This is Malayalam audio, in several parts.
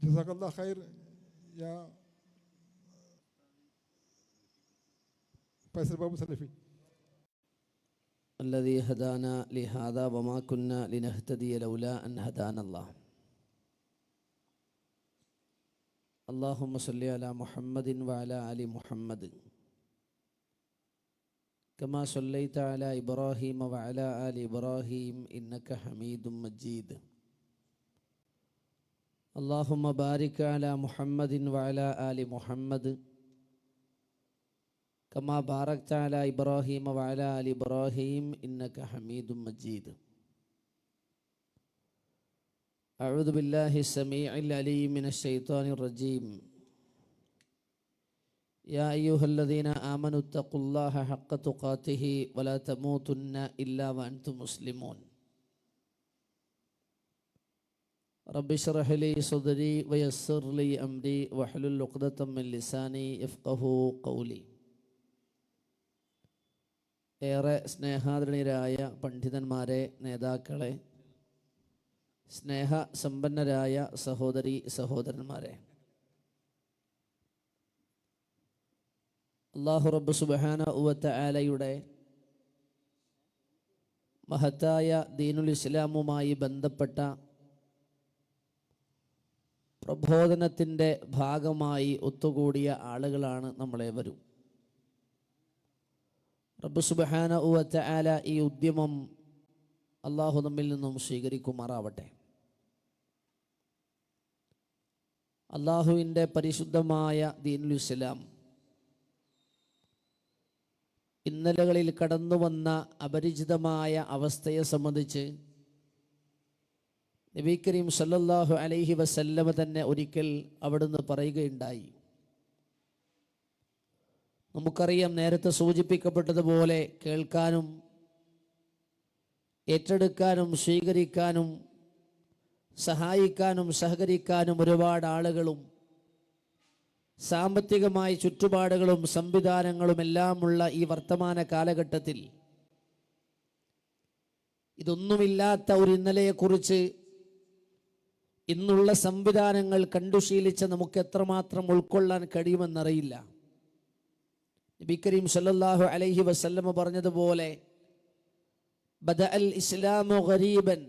ജസാഖല്ലാ ഖൈർ യാ ഫൈസൽ ബാബു സലഫി الذي هدانا لهذا وما كنا لنهتدي لولا أن هدانا الله اللهم صل على محمد وعلى آل محمد كما صليت على إبراهيم وعلى آل إبراهيم إنك حميد مجيد اللهم بارك على محمد وعلى آل محمد كما باركت على إبراهيم وعلى آل إبراهيم إنك حميد مجيد أعوذ بالله السميع العليم من الشيطان الرجيم يا أيها الذين آمنوا اتقوا الله حق تقاته ولا تموتن إلا وأنتم مسلمون رب اشرح لي صدري ويسر لي أمري واحلل عقدة من لساني يفقه قولي ഏറെ സ്നേഹാദരണീയരായ പണ്ഡിതന്മാരെ നേതാക്കളെ സ്നേഹസമ്പന്നരായ സഹോദരി സഹോദരന്മാരെ അള്ളാഹു റബ്ബ് സുബഹാന ഉവത്ത ആലയുടെ മഹത്തായ ദീനുൽ ഇസ്ലാമുമായി ബന്ധപ്പെട്ട പ്രബോധനത്തിന്റെ ഭാഗമായി ഒത്തുകൂടിയ ആളുകളാണ് നമ്മളെ വരും റബ്ബ് സുബഹാന ഉവത്ത ആല ഈ ഉദ്യമം അള്ളാഹു നമ്മിൽ നിന്നും സ്വീകരിക്കുമാറാവട്ടെ. അള്ളാഹുവിന്റെ പരിശുദ്ധമായ ദീനുൽ ഇസ്ലാം ഇന്നലകളിൽ കടന്നു വന്ന അപരിചിതമായ അവസ്ഥയെ സംബന്ധിച്ച് നബി കരീം സല്ലല്ലാഹു അലൈഹി വസല്ലമ തന്നെ ഒരിക്കൽ അവിടുന്ന് പറയുകയുണ്ടായി. നമുക്കറിയാം നേരത്തെ സൂചിപ്പിക്കപ്പെട്ടതുപോലെ കേൾക്കാനും ഏറ്റെടുക്കാനും സ്വീകരിക്കാനും സഹായിക്കാനും സഹകരിക്കാനും ഒരുപാട് ആളുകളും സാമ്പത്തികമായ ചുറ്റുപാടുകളും സംവിധാനങ്ങളും എല്ലാമുള്ള ഈ വർത്തമാന കാലഘട്ടത്തിൽ ഇതൊന്നുമില്ലാത്ത ഒരു ഇന്നലെയെക്കുറിച്ച് ഇന്നുള്ള സംവിധാനങ്ങൾ കണ്ടുശീലിച്ച നമുക്ക് എത്രമാത്രം ഉൾക്കൊള്ളാൻ കഴിയുമെന്നറിയില്ല. നബി കരീം സല്ലാഹു അലൈഹി വസല്ലമ പറഞ്ഞതുപോലെ ബദ അൽ ഇസ്ലാമു ഗരീബൻ.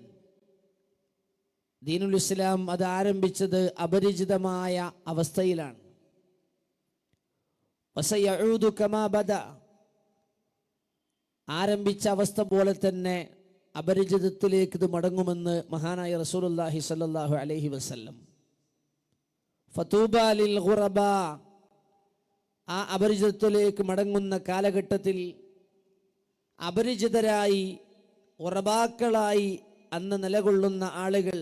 ദീനുൽ ഇസ്ലാം അത് ആരംഭിച്ചത് അപരിചിതമായ അവസ്ഥയിലാണ്. വസയൂദു കമാ ആരംഭിച്ച അവസ്ഥ പോലെ തന്നെ അപരിചിതത്തിലേക്ക് ഇത് മടങ്ങുമെന്ന് മഹാനായ റസൂലുള്ളാഹി സ്വല്ലല്ലാഹു അലൈഹി വസല്ലം. ഫതൂബാലിൽ ഖുറബ ആ അപരിചിതത്തിലേക്ക് മടങ്ങുന്ന കാലഘട്ടത്തിൽ അപരിചിതരായി ഉറബാക്കളായി അന്ന് നിലകൊള്ളുന്ന ആളുകൾ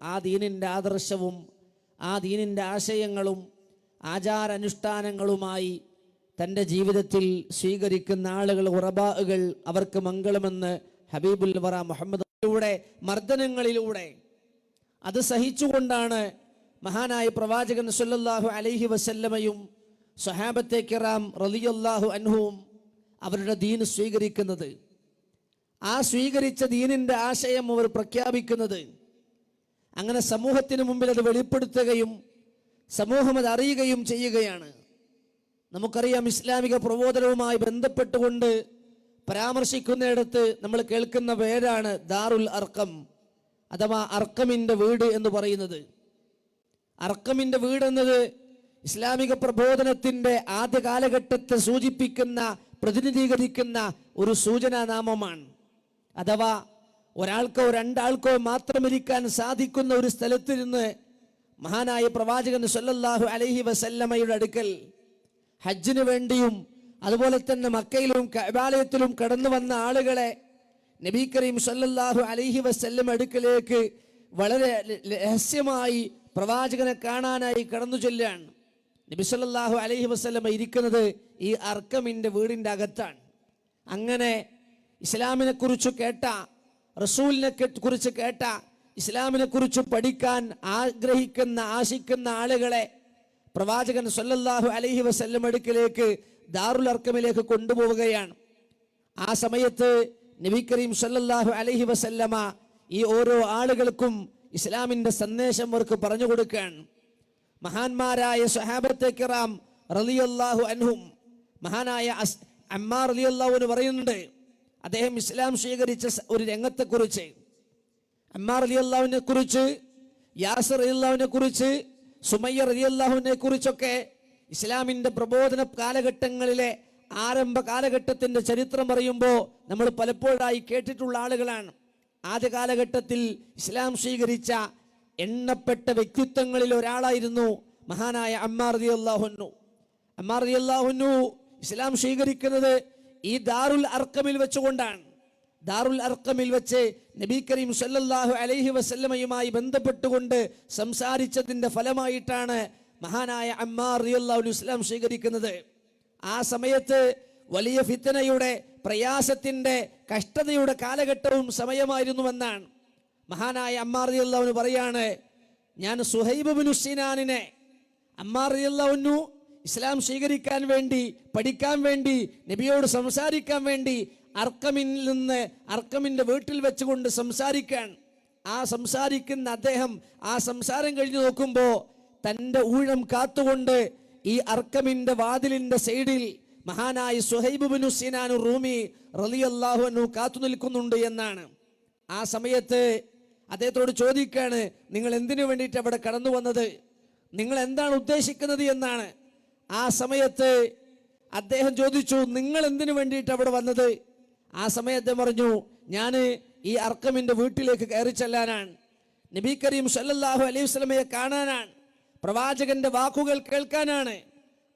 ആ ദീനിന്റെ ആദർശവും ആ ദീനിന്റെ ആശയങ്ങളും ആചാരാനുഷ്ഠാനങ്ങളുമായി തന്റെ ജീവിതത്തിൽ സ്വീകരിക്കുന്ന ആളുകൾ ഉറബാകൾ അവർക്ക് മംഗളമെന്ന് ഹബീബുൽ വറ മുഹമ്മദിലൂടെ മർദ്ദനങ്ങളിലൂടെ. അത് സഹിച്ചുകൊണ്ടാണ് മഹാനായ പ്രവാചകൻ സല്ലല്ലാഹു അലൈഹി വസല്ലമയും സഹാബത്തെ കിറാം റലിയല്ലാഹു അൻഹുവും അവരുടെ ദീന് സ്വീകരിക്കുന്നത്. ആ സ്വീകരിച്ച ദീനിന്റെ ആശയം അവർ പ്രഖ്യാപിക്കുന്നത്. അങ്ങനെ സമൂഹത്തിന് മുമ്പിൽ അത് വെളിപ്പെടുത്തുകയും സമൂഹം അത് അറിയുകയും ചെയ്യുകയാണ്. നമുക്കറിയാം ഇസ്ലാമിക പ്രബോധനവുമായി ബന്ധപ്പെട്ടുകൊണ്ട് പരാമർശിക്കുന്നിടത്ത് നമ്മൾ കേൾക്കുന്ന പേരാണ് ദാറുൽ അർക്കം അഥവാ അർക്കമിന്റെ വീട് എന്ന് പറയുന്നത്. അർക്കമിന്റെ വീട് എന്നത് ഇസ്ലാമിക പ്രബോധനത്തിന്റെ ആദ്യ കാലഘട്ടത്തെ സൂചിപ്പിക്കുന്ന പ്രതിനിധീകരിക്കുന്ന ഒരു സൂചനാ നാമമാണ്. അഥവാ ഒരാൾക്കോ രണ്ടാൾക്കോ മാത്രം ഇരിക്കാൻ സാധിക്കുന്ന ഒരു സ്ഥലത്തിരുന്ന് മഹാനായ പ്രവാചകൻ സല്ലല്ലാഹു അലൈഹി വസല്ലമയുടെ അടുക്കൽ ഹജ്ജിനു വേണ്ടിയും അതുപോലെ തന്നെ മക്കയിലും കബാലയത്തിലും കടന്നു വന്ന ആളുകളെ നബി കരീം സല്ലല്ലാഹു അലൈഹി വസ്ല്ലം അടുക്കലേക്ക് വളരെ രഹസ്യമായി പ്രവാചകനെ കാണാനായി കടന്നു ചെല്ലുകയാണ്. നബി സല്ലല്ലാഹു അലൈഹി വസ്ല്ലം ഇരിക്കുന്നത് ഈ അർക്കമിന്റെ വീടിന്റെ അകത്താണ്. അങ്ങനെ ഇസ്ലാമിനെക്കുറിച്ച് കേട്ട റസൂലിനെ കുറിച്ച് കേട്ട ഇസ്ലാമിനെക്കുറിച്ച് പഠിക്കാൻ ആഗ്രഹിക്കുന്ന ആശിക്കുന്ന ആളുകളെ പ്രവാചകൻ സല്ലല്ലാഹു അലൈഹി വസ്ല്ലം അടുക്കിലേക്ക് ദാറുൽ അർക്കമിലേക്ക് കൊണ്ടുപോവുകയാണ്. ആ സമയത്ത് നബി കരീം സല്ലല്ലാഹു അലഹി വസല്ലമ ഈ ഓരോ ആളുകൾക്കും ഇസ്ലാമിന്റെ സന്ദേശം അവർക്ക് പറഞ്ഞു കൊടുക്കുകയാണ്. മഹാന്മാരായ സഹാബത്തെ കിറാം റളിയല്ലാഹു അൻഹും മഹാനായ അമ്മാർ റളിയല്ലാഹുവിന് പറയുന്നുണ്ട് അദ്ദേഹം ഇസ്ലാം സ്വീകരിച്ച ഒരു രംഗത്തെക്കുറിച്ച്. അമ്മാർ അള്ളാഹുവിനെ കുറിച്ച് യാസർ അള്ളാഹുവിനെ കുറിച്ച് സുമയ്യ അള്ളാഹുവിനെ കുറിച്ചൊക്കെ ഇസ്ലാമിന്റെ പ്രബോധന കാലഘട്ടങ്ങളിലെ ആരംഭ കാലഘട്ടത്തിന്റെ ചരിത്രം പറയുമ്പോൾ നമ്മൾ പലപ്പോഴായി കേട്ടിട്ടുള്ള ആളുകളാണ്. ആദ്യ കാലഘട്ടത്തിൽ ഇസ്ലാം സ്വീകരിച്ച എണ്ണപ്പെട്ട വ്യക്തിത്വങ്ങളിൽ ഒരാളായിരുന്നു മഹാനായ അമ്മാർ അള്ളാഹുന്നു അമ്മാർ അള്ളാഹുന്നു ഇസ്ലാം സ്വീകരിക്കുന്നത് ഈ ദാറുൽ അർക്കമിൽ വെച്ചുകൊണ്ടാണ്. ദാറുൽ അർക്കമിൽ വെച്ച് നബി കരീം സല്ലല്ലാഹു അലൈഹി വസല്ലമയുമായി ബന്ധപ്പെട്ടുകൊണ്ട് സംസാരിച്ചതിന്റെ ഫലമായിട്ടാണ് മഹാനായ അമ്മാർ റളിയല്ലാഹു ഇസ്ലാം സ്വീകരിക്കുന്നത്. ആ സമയത്ത് വലിയ ഫിത്തനയുടെ പ്രയാസത്തിന്റെ കഷ്ടതയുടെ കാലഘട്ടവും സമയമായിരുന്നുവെന്നാണ്. മഹാനായ അമ്മാർ റളിയല്ലാഹു പറയാണ് ഞാൻ സുഹൈബ് ബിൻ സിനാനിനെ അമ്മാർ റളിയല്ലാഹു ഇസ്ലാം സ്വീകരിക്കാൻ വേണ്ടി പഠിക്കാൻ വേണ്ടി നബിയോട് സംസാരിക്കാൻ വേണ്ടി അർക്കമിൽ നിന്ന് അർക്കമിന്റെ വീട്ടിൽ വെച്ചുകൊണ്ട് സംസാരിക്കാൻ. ആ സംസാരിക്കുന്ന അദ്ദേഹം ആ സംസാരം കഴിഞ്ഞു നോക്കുമ്പോൾ തന്റെ ഊഴം കാത്തുകൊണ്ട് ഈ അർക്കമിന്റെ വാതിലിന്റെ സൈഡിൽ മഹാനായ സുഹൈബ് ബിൻ സിനാനു റൂമി റളിയല്ലാഹു അൻഹു കാത്തു നിൽക്കുന്നുണ്ട് എന്നാണ്. ആ സമയത്ത് അദ്ദേഹത്തോട് ചോദിക്കുകയാണ് നിങ്ങൾ എന്തിനു വേണ്ടിയിട്ട് അവിടെ കടന്നു വന്നത്? നിങ്ങൾ എന്താണ് ഉദ്ദേശിക്കുന്നത്? എന്നാണ്. ആ സമയത്ത് അദ്ദേഹം ചോദിച്ചു നിങ്ങൾ എന്തിനു വേണ്ടിയിട്ട് അവിടെ വന്നത്? ആ സമയത്ത് പറഞ്ഞു ഞാൻ ഈ അർക്കമിന്റെ വീട്ടിലേക്ക് കയറി ചെല്ലാനാണ്. നബി കരീം സല്ലാഹു അലൈഹി വസല്ലമയെ കാണാനാണ്. പ്രവാചകന്റെ വാക്കുകൾ കേൾക്കാനാണ്.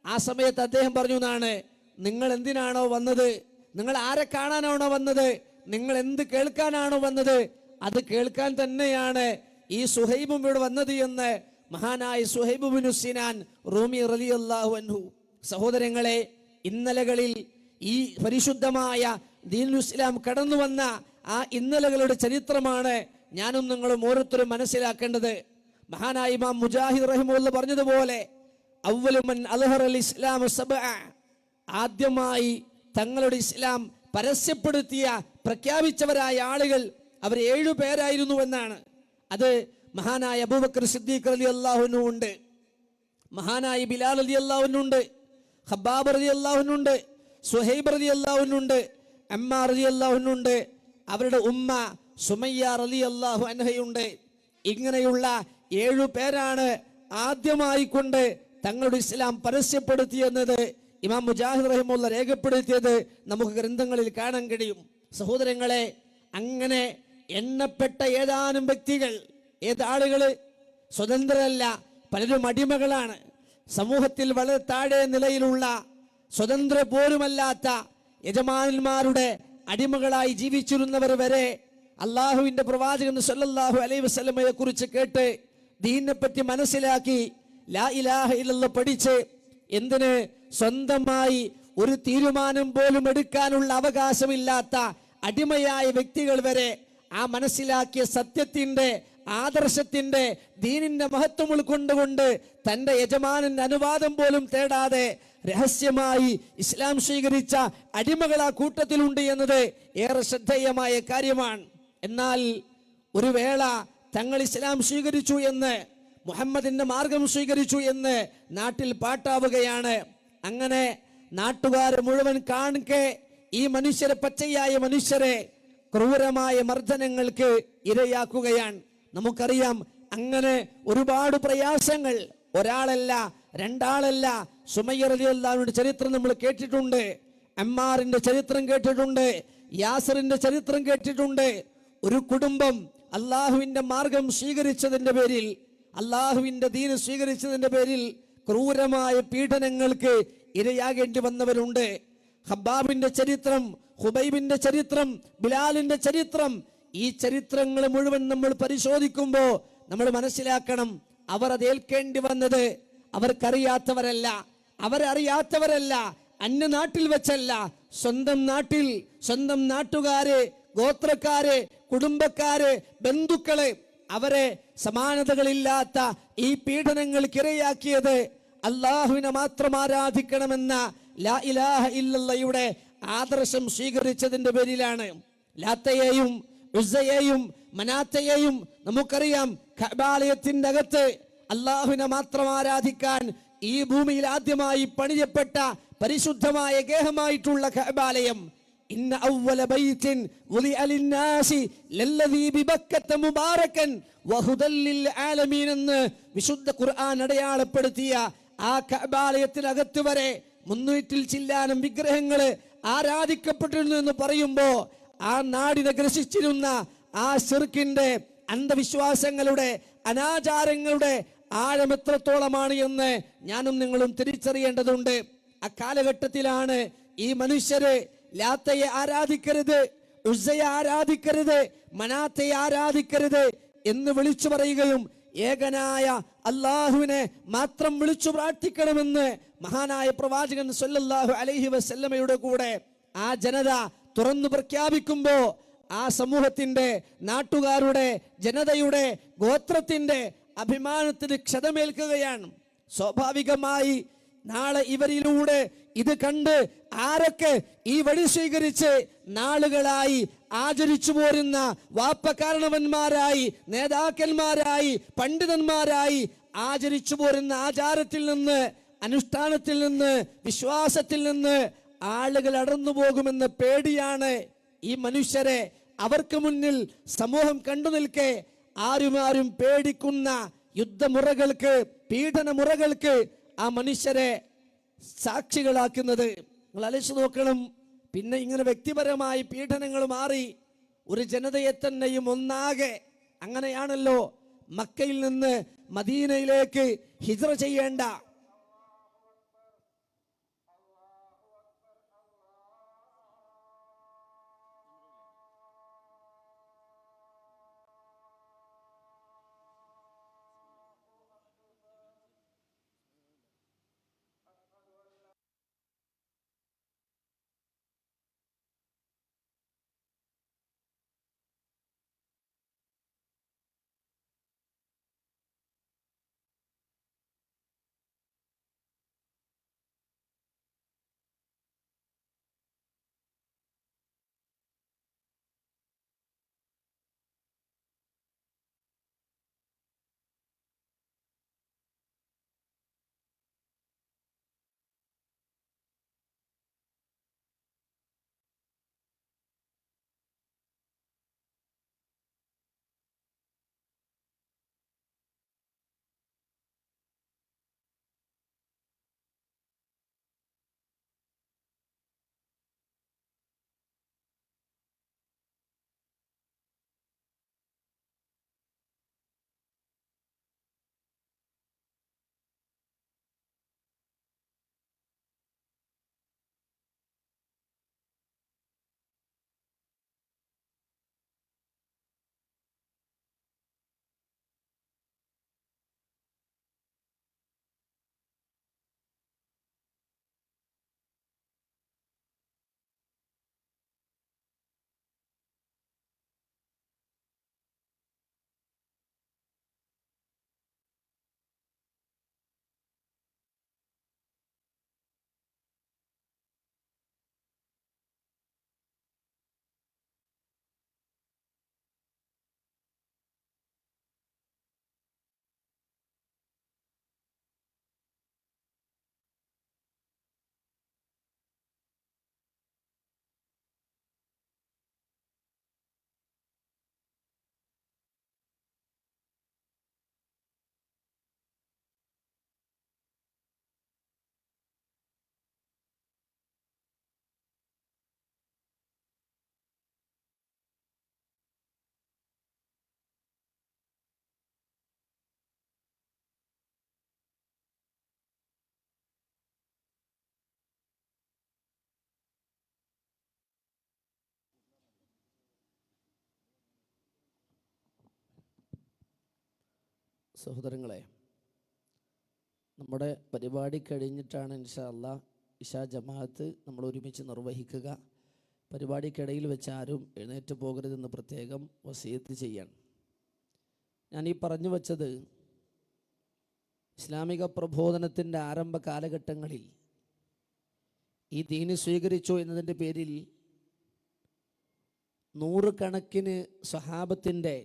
ആ സമയത്ത് അദ്ദേഹം പറഞ്ഞു എന്നാണ് നിങ്ങൾ എന്തിനാണോ വന്നത്? നിങ്ങൾ ആരെ കാണാനാണോ വന്നത്? നിങ്ങൾ എന്ത് കേൾക്കാനാണോ വന്നത്? അത് കേൾക്കാൻ തന്നെയാണ് ഈ സുഹൈബും ഇവിടെ വന്നത് എന്ന് മഹാനായ സുഹൈബുബിനുസിനാൻ സിനാൻ റൂമി റളിയല്ലാഹു അൻഹു. സഹോദരങ്ങളെ ഇന്നലകളിൽ ഈ പരിശുദ്ധമായ ദീനുൽ ഇസ്ലാം കടന്നു വന്ന ആ ഇന്നലകളുടെ ചരിത്രമാണ് ഞാനും നിങ്ങളും ഓരോരുത്തരും മനസ്സിലാക്കേണ്ടത്. മഹാനായ ഇമാം മുജാഹിദ് റഹിമുള്ള പറഞ്ഞതുപോലെ അവലുമൻ അൽഹർ അൽ ഇസ്ലാം ആദ്യമായി തങ്ങളുടെ ഇസ്ലാം പരസ്യപ്പെടുത്തിയ പ്രഖ്യാപിച്ചവരായ ആളുകൾ അവർ ഏഴു പേരായിരുന്നു എന്നാണ്. അത് മഹാനായ അബൂബക്കർ സിദ്ദീഖ് അലി അള്ളാഹുനു ഉണ്ട്. മഹാനായ ബിലാൽ അലി അള്ളാഹുനുണ്ട് ഹബ്ബാബ് അലി അള്ളാഹുനുണ്ട് സുഹൈബ് അലി അള്ളാഹുനുണ്ട് അമ്മ അലി അള്ളാഹുനുണ്ട് അവരുടെ ഉമ്മ സുമയ്യ അലി അള്ളാഹു അൻഹയുണ്ട്. ഇങ്ങനെയുള്ള ഏഴു പേരാണ് ആദ്യമായി കൊണ്ട് തങ്ങളുടെ ഇസ്ലാം പരസ്യപ്പെടുത്തിയെന്നത്. ഇമാം മുജാഹിദ് റഹിമുള്ള രേഖപ്പെടുത്തിയത് നമുക്ക് ഗ്രന്ഥങ്ങളിൽ കാണാൻ കഴിയും. സഹോദരങ്ങളെ അങ്ങനെ എണ്ണപ്പെട്ട ഏതാനും വ്യക്തികൾ ഏതാളുകൾ സ്വതന്ത്രരല്ല പലരും അടിമകളാണ്. സമൂഹത്തിൽ വളരെ താഴെ നിലയിലുള്ള സ്വതന്ത്ര പോലുമല്ലാത്ത യജമാനന്മാരുടെ അടിമകളായി ജീവിച്ചിരുന്നവർ വരെ അള്ളാഹുവിന്റെ പ്രവാചകൻ സല്ലല്ലാഹു അലൈഹി വസ്ലമയെ കുറിച്ച് കേട്ട് ദീനിനെ പറ്റി മനസ്സിലാക്കി ലാ ഇലാഹ ഇല്ലല്ലാഹ് പഠിച്ച് എന്തിന് സ്വന്തമായി ഒരു തീരുമാനം പോലും എടുക്കാനുള്ള അവകാശമില്ലാത്ത അടിമയായ വ്യക്തികൾ വരെ ആ മനസ്സിലാക്കിയ സത്യത്തിന്റെ ആദർശത്തിന്റെ ദീനിന്റെ മഹത്വം ഉൾക്കൊണ്ടുകൊണ്ട് തന്റെ യജമാനന്റെ അനുവാദം പോലും തേടാതെ രഹസ്യമായി ഇസ്ലാം സ്വീകരിച്ച അടിമകൾ ആ കൂട്ടത്തിലുണ്ട് എന്നത് ഏറെ ശ്രദ്ധേയമായ കാര്യമാണ്. എന്നാൽ ഒരു വേള തങ്ങൾ ഇസ്ലാം സ്വീകരിച്ചു എന്ന് മുഹമ്മദിന്റെ മാർഗം സ്വീകരിച്ചു എന്ന് നാട്ടിൽ പാട്ടാവുകയാണ്. അങ്ങനെ നാട്ടുകാർ മുഴുവൻ കാണിക്കെ ഈ മനുഷ്യരെ പച്ചയായ മനുഷ്യരെ ക്രൂരമായ മർദ്ദനങ്ങൾക്ക് ഇരയാക്കുകയാണ്. നമുക്കറിയാം അങ്ങനെ ഒരുപാട് പ്രയാസങ്ങൾ ഒരാളല്ല രണ്ടാളല്ല. സുമയ്യർ അലി അള്ളാഹുവിന്റെ ചരിത്രം നമ്മൾ കേട്ടിട്ടുണ്ട് അമ്മാറിന്റെ ചരിത്രം കേട്ടിട്ടുണ്ട് യാസറിന്റെ ചരിത്രം കേട്ടിട്ടുണ്ട്. ഒരു കുടുംബം അള്ളാഹുവിന്റെ മാർഗം സ്വീകരിച്ചതിന്റെ പേരിൽ അള്ളാഹുവിന്റെ ദീന് സ്വീകരിച്ചതിന്റെ പേരിൽ ക്രൂരമായ പീഡനങ്ങൾക്ക് ഇരയാകേണ്ടി വന്നവരുണ്ട്. ഹബ്ബാബിന്റെ ചരിത്രം ഹുബൈബിന്റെ ചരിത്രം ബിലാലിന്റെ ചരിത്രം ഈ ചരിത്രങ്ങൾ മുഴുവൻ നമ്മൾ പരിശോധിക്കുമ്പോൾ നമ്മൾ മനസ്സിലാക്കണം അവർ അത് ഏൽക്കേണ്ടി വന്നത് അവർക്കറിയാത്തവരല്ല അവരറിയാത്തവരല്ല അന്യനാട്ടിൽ വെച്ചല്ല സ്വന്തം നാട്ടിൽ സ്വന്തം നാട്ടുകാര് ഗോത്രക്കാര് കുടുംബക്കാരെ ബന്ധുക്കളെ അവരെ സമാനതകളില്ലാത്ത ഈ പീഡനങ്ങൾക്കിരയാക്കിയത് അള്ളാഹുവിനെ മാത്രം ആരാധിക്കണമെന്ന ലാ ഇലാഹ ആദർശം സ്വീകരിച്ചതിന്റെ പേരിലാണ്. ലാത്തയെയും ഉസ്സയെയും മനാത്തയെയും നമുക്കറിയാം ഖബാലയത്തിന്റെ അകത്ത് അള്ളാഹുവിനെ മാത്രം ആരാധിക്കാൻ ഈ ഭൂമിയിൽ ആദ്യമായി പണിയപ്പെട്ട പരിശുദ്ധമായ ഗേഹമായിട്ടുള്ള കഅബാലയം അവ്വല ബൈത്തിൻ വുദിഅ ലിന്നാസി ലല്ലദീ ബിബക്കത്ത മുബാരക്കൻ വഹുദല്ലിൽ ലിൽ ആലമീൻ എന്ന് വിശുദ്ധ ഖുർആൻ അടയാളപ്പെടുത്തിയ ആ കഅബാലയത്തിനകത്ത് വരെ മുന്നൂറ്റിൽ ചില്ലാനം വിഗ്രഹങ്ങൾ ആരാധിക്കപ്പെട്ടിരുന്നു എന്ന് പറയുമ്പോൾ ആ നാടിനെ ഗ്രസിച്ചിരുന്ന ആ ശിർക്കിന്റെ അന്ധവിശ്വാസങ്ങളുടെ അനാചാരങ്ങളുടെ ആഴം എത്രത്തോളമാണ് എന്ന് ഞാനും നിങ്ങളും തിരിച്ചറിയേണ്ടതുണ്ട്. അക്കാലഘട്ടത്തിലാണ് ഈ മനുഷ്യര് ലാത്തയെ ആരാധിക്കരുത് ഉസ്സയെ ആരാധിക്കരുത് മനാത്തയെ ആരാധിക്കരുത് എന്ന് വിളിച്ചു പറയുകയും ഏകനായ അള്ളാഹുവിനെ മാത്രം വിളിച്ചു പ്രാർത്ഥിക്കണമെന്ന് മഹാനായ പ്രവാചകൻ സല്ലല്ലാഹു അലൈഹി വസല്ലമയുടെ കൂടെ ആ ജനത തുറന്നു പ്രഖ്യാപിക്കുമ്പോൾ ആ സമൂഹത്തിന്റെ നാട്ടുകാരുടെ ജനതയുടെ ഗോത്രത്തിന്റെ അഭിമാനത്തിന് ക്ഷതമേൽക്കുകയാണ്. സ്വാഭാവികമായി നാളെ ഇവരിലൂടെ ഇത് കണ്ട് ആരൊക്കെ ഈ വഴി സ്വീകരിച്ച് നാളുകളായി ആചരിച്ചു പോരുന്ന വാപ്പകാരണവന്മാരായി നേതാക്കന്മാരായി പണ്ഡിതന്മാരായി ആചരിച്ചു പോരുന്ന ആചാരത്തിൽ നിന്ന് അനുഷ്ഠാനത്തിൽ നിന്ന് വിശ്വാസത്തിൽ നിന്ന് ആളുകൾ അടർന്നു പോകുമെന്ന പേടിയാണ് ഈ മനുഷ്യരെ. അവർക്ക് മുന്നിൽ സമൂഹം കണ്ടു നിൽക്കെ ആരും ആരും പേടിക്കുന്ന യുദ്ധമുറകൾക്ക് പീഡനമുറകൾക്ക് ആ മനുഷ്യരെ സാക്ഷികളാക്കുന്നത്. നിങ്ങൾ അലച്ചു നോക്കണം. പിന്നെ ഇങ്ങനെ വ്യക്തിപരമായി പീഡനങ്ങൾ മാറി ഒരു ജനതയെ തന്നെയും ഒന്നാകെ അങ്ങനെയാണല്ലോ മക്കയിൽ നിന്ന് മദീനയിലേക്ക് ഹിജ്റ ചെയ്യേണ്ട സഹോദരങ്ങളെ നമ്മുടെ പരിപാടി കഴിഞ്ഞിട്ടാണ് ഇൻഷല്ല ഇഷാ ജമാഅത്ത് നമ്മൾ ഒരുമിച്ച് നിർവഹിക്കുക. പരിപാടിക്കിടയിൽ വെച്ച് ആരും എഴുന്നേറ്റ് പോകരുതെന്ന് പ്രത്യേകം വസീയത്ത് ചെയ്യാൻ ഞാൻ ഈ പറഞ്ഞു വച്ചത് ഇസ്ലാമിക പ്രബോധനത്തിന്റെ ആരംഭ കാലഘട്ടങ്ങളിൽ ഈ ദീന് സ്വീകരിച്ചു എന്നതിന്റെ പേരിൽ നൂറുകണക്കിന് സ്വഹാബത്തിന്റെ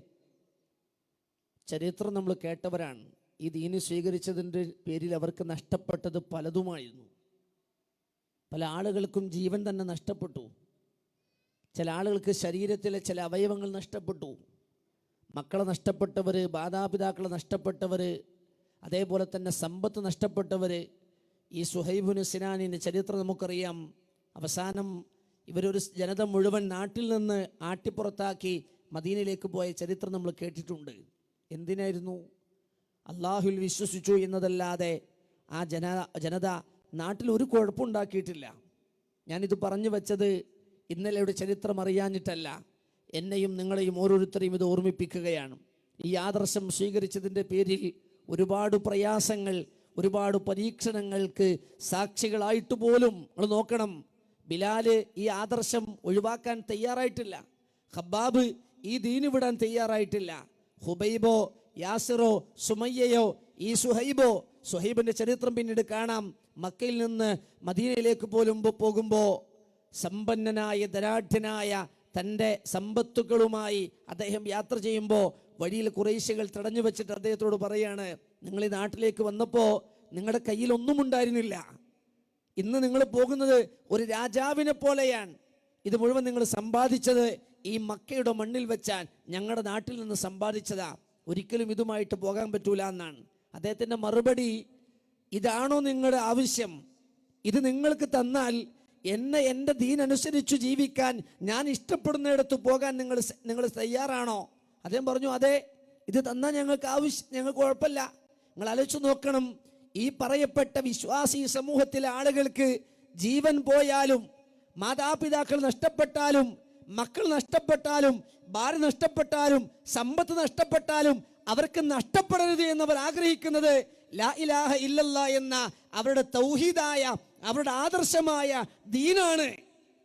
ചരിത്രം നമ്മൾ കേട്ടവരാണ്. ഈ ദീന് സ്വീകരിച്ചതിന്റെ പേരിൽ അവർക്ക് നഷ്ടപ്പെട്ടത് പലതുമായിരുന്നു. പല ആളുകൾക്കും ജീവൻ തന്നെ നഷ്ടപ്പെട്ടു. ചില ആളുകൾക്ക് ശരീരത്തിലെ ചില അവയവങ്ങൾ നഷ്ടപ്പെട്ടു. മക്കളെ നഷ്ടപ്പെട്ടവർ മാതാപിതാക്കളെ നഷ്ടപ്പെട്ടവർ അതേപോലെ തന്നെ സമ്പത്ത് നഷ്ടപ്പെട്ടവർ ഈ സുഹൈബുന് സിനാനിന്റെ ചരിത്രം നമുക്കറിയാം. അവസാനം ഇവരൊരു ജനത മുഴുവൻ നാട്ടിൽ നിന്ന് ആട്ടിപ്പുറത്താക്കി മദീനയിലേക്ക് പോയ ചരിത്രം നമ്മൾ കേട്ടിട്ടുണ്ട്. എന്തിനായിരുന്നു? അള്ളാഹുൽ വിശ്വസിച്ചു എന്നതല്ലാതെ ആ ജന ജനത നാട്ടിൽ ഒരു കുഴപ്പമുണ്ടാക്കിയിട്ടില്ല. ഞാനിത് പറഞ്ഞു വെച്ചത് ഇന്നലെയുടെ ചരിത്രം അറിയാഞ്ഞിട്ടല്ല. എന്നെയും നിങ്ങളെയും ഓരോരുത്തരെയും ഇത് ഓർമ്മിപ്പിക്കുകയാണ്. ഈ ആദർശം സ്വീകരിച്ചതിന്റെ പേരിൽ ഒരുപാട് പ്രയാസങ്ങൾ ഒരുപാട് പരീക്ഷണങ്ങൾക്ക് സാക്ഷികളായിട്ട് പോലും നിങ്ങൾ നോക്കണം. ബിലാൽ ഈ ആദർശം ഒഴിവാക്കാൻ തയ്യാറായിട്ടില്ല. ഹബ്ബാബ് ഈ ദീന് വിടാൻ തയ്യാറായിട്ടില്ല. ഹുബൈബോ യാസിറോ സുമയ്യയോ ഈ സുഹൈബോ സുഹൈബിന്റെ ചരിത്രം പിന്നീട് കാണാം. മക്കയിൽ നിന്ന് മദീനയിലേക്ക് പോലും പോകുമ്പോൾ സമ്പന്നനായ ധനാഢ്യനായ തന്റെ സമ്പത്തുകളുമായി അദ്ദേഹം യാത്ര ചെയ്യുമ്പോൾ വഴിയിൽ കുറേശ്ശികൾ തടഞ്ഞു വെച്ചിട്ട് അദ്ദേഹത്തോട് പറയാണ് നിങ്ങൾ ഈ നാട്ടിലേക്ക് വന്നപ്പോൾ നിങ്ങളുടെ കയ്യിൽ ഒന്നും ഉണ്ടായിരുന്നില്ല. ഇന്ന് നിങ്ങൾ പോകുന്നത് ഒരു രാജാവിനെ പോലെയാണ്. ഇത് മുഴുവൻ നിങ്ങൾ സമ്പാദിച്ചത് ഈ മക്കയുടെ മണ്ണിൽ വെച്ചാൽ ഞങ്ങളുടെ നാട്ടിൽ നിന്ന് സമ്പാദിച്ചതാ. ഒരിക്കലും ഇതുമായിട്ട് പോകാൻ പറ്റൂല എന്നാണ്. അദ്ദേഹത്തിന്റെ മറുപടി ഇതാണോ നിങ്ങളുടെ ആവശ്യം? ഇത് നിങ്ങൾക്ക് തന്നാൽ എന്നെ എന്റെ ദീനനുസരിച്ച് ജീവിക്കാൻ ഞാൻ ഇഷ്ടപ്പെടുന്നിടത്ത് പോകാൻ നിങ്ങൾ നിങ്ങൾ തയ്യാറാണോ? അദ്ദേഹം പറഞ്ഞു അതെ ഇത് തന്നാൽ ഞങ്ങൾക്ക് ആവശ്യം ഞങ്ങൾക്ക് കുഴപ്പമില്ല. നിങ്ങൾ ആലോചിച്ച് നോക്കണം ഈ പറയപ്പെട്ട വിശ്വാസി സമൂഹത്തിലെ ആളുകൾക്ക് ജീവൻ പോയാലും മാതാപിതാക്കൾ നഷ്ടപ്പെട്ടാലും മക്കൾ നഷ്ടപ്പെട്ടാലും ഭാര്യ നഷ്ടപ്പെട്ടാലും സമ്പത്ത് നഷ്ടപ്പെട്ടാലും അവർക്ക് നഷ്ടപ്പെടരുത് എന്നവർ ആഗ്രഹിക്കുന്നത് ലാ ഇലാഹ ഇല്ലല്ല എന്ന അവരുടെ തൗഹീദായ അവരുടെ ആദർശമായ ദീനാണ്.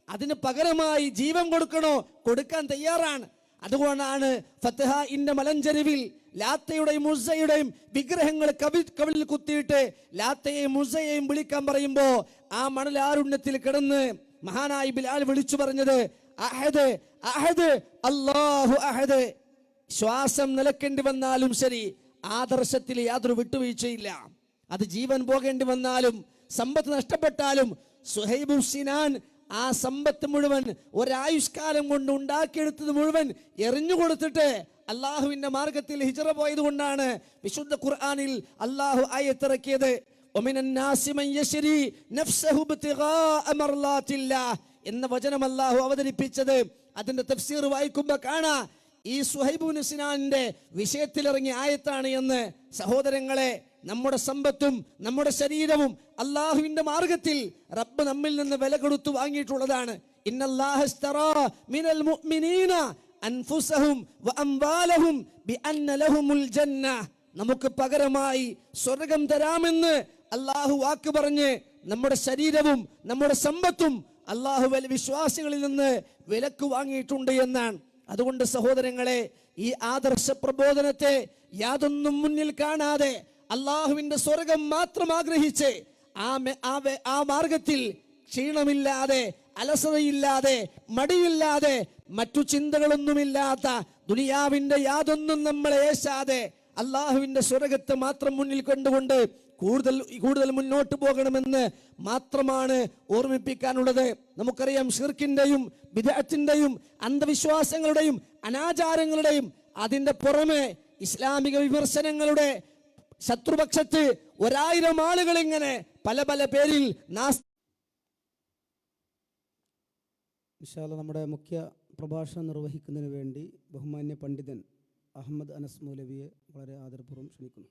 അതിന് പകരമായി ജീവൻ കൊടുക്കണോ? കൊടുക്കാൻ തയ്യാറാണ്. അതുകൊണ്ടാണ് ഫത്തഹ ഇന്റെ മലഞ്ചെരുവിൽ ലാത്തയുടെയും മുസയുടെയും വിഗ്രഹങ്ങൾ കവി കവിളിൽ കുത്തിയിട്ട് ലാത്തയെയും മുസയെയും വിളിക്കാൻ പറയുമ്പോൾ ആ മണലാരുണ്യത്തിൽ കിടന്ന് മഹാനായി ബിലാൽ വിളിച്ചു പറഞ്ഞത് അഹദ് അഹദ് അല്ലാഹു അഹദ്. ശ്വാസം നിലക്കേണ്ടി വന്നാലും ശരി ആദർശത്തിൽ യാതൊരു വിട്ടുവീഴ്ചയില്ല. അത് ജീവൻ പോകേണ്ടി വന്നാലും സമ്പത്ത് നഷ്ടപ്പെട്ടാലും സുഹൈബു സിനാൻ ആ സമ്പത്ത് മുഴുവൻ ഒരായുഷ്കാലം കൊണ്ട് ഉണ്ടാക്കിയെടുത്തത് മുഴുവൻ എറിഞ്ഞു കൊടുത്തിട്ട് അള്ളാഹുവിന്റെ മാർഗത്തിൽ ഹിജറ പോയത് കൊണ്ടാണ് വിശുദ്ധ ഖുർആാനിൽ അള്ളാഹു ആയി എത്തിറക്കിയത് എന്ന വചനം അള്ളാഹു അവതരിപ്പിച്ചത്. അതിന്റെ തഫ്സീർ വായിക്കുമ്പോ കാണാ ഈ സുഹൈബുൻ സിനാന്റെ വിഷയത്തിലിറങ്ങിയ ആയത്താണ് എന്ന്. സഹോദരങ്ങളെ നമ്മുടെ സമ്പത്തും നമ്മുടെ ശരീരവും അള്ളാഹുവിന്റെ മാർഗത്തിൽ റബ്ബ് നമ്മിൽ നിന്ന് വില കൊടുത്തു വാങ്ങിയിട്ടുള്ളതാണ്. നമുക്ക് പകരമായി സ്വർഗം തരാമെന്ന് അള്ളാഹു വാക്ക് പറഞ്ഞ് നമ്മുടെ ശരീരവും നമ്മുടെ സമ്പത്തും അള്ളാഹു വിശ്വാസികളിൽ നിന്ന് വിലക്ക് വാങ്ങിയിട്ടുണ്ട് എന്നാണ്. അതുകൊണ്ട് സഹോദരങ്ങളെ ഈ ആദർശ പ്രബോധനത്തെ യാതൊന്നും മുന്നിൽ കാണാതെ അള്ളാഹുവിന്റെ സ്വർഗം മാത്രം ആഗ്രഹിച്ച് ആ ആ മാർഗത്തിൽ ക്ഷീണമില്ലാതെ അലസതയില്ലാതെ മടിയില്ലാതെ മറ്റു ചിന്തകളൊന്നുമില്ലാത്ത ദുനിയാവിന്റെ യാതൊന്നും നമ്മളെ ഏശാതെ അള്ളാഹുവിന്റെ സ്വർഗത്തെ മാത്രം മുന്നിൽ കൊണ്ടുകൊണ്ട് കൂടുതൽ കൂടുതൽ മുന്നോട്ട് പോകണമെന്ന് മാത്രമാണ് ഓർമ്മിപ്പിക്കാനുള്ളത്. നമുക്കറിയാം ഷിർക്കിന്റെയും വിദഗ്ധത്തിന്റെയും അന്ധവിശ്വാസങ്ങളുടെയും അനാചാരങ്ങളുടെയും അതിന്റെ പുറമെ ഇസ്ലാമിക വിമർശനങ്ങളുടെ ശത്രുപക്ഷത്ത് ഒരായിരം ആളുകൾ ഇങ്ങനെ പല പല പേരിൽ വിശാല നമ്മുടെ മുഖ്യ പ്രഭാഷണം നിർവഹിക്കുന്നതിന് വേണ്ടി ബഹുമാന്യ പണ്ഡിതൻ അഹമ്മദ് അനസ് മൗലവിയെ വളരെ ആദരപൂർവം ക്ഷണിക്കുന്നു.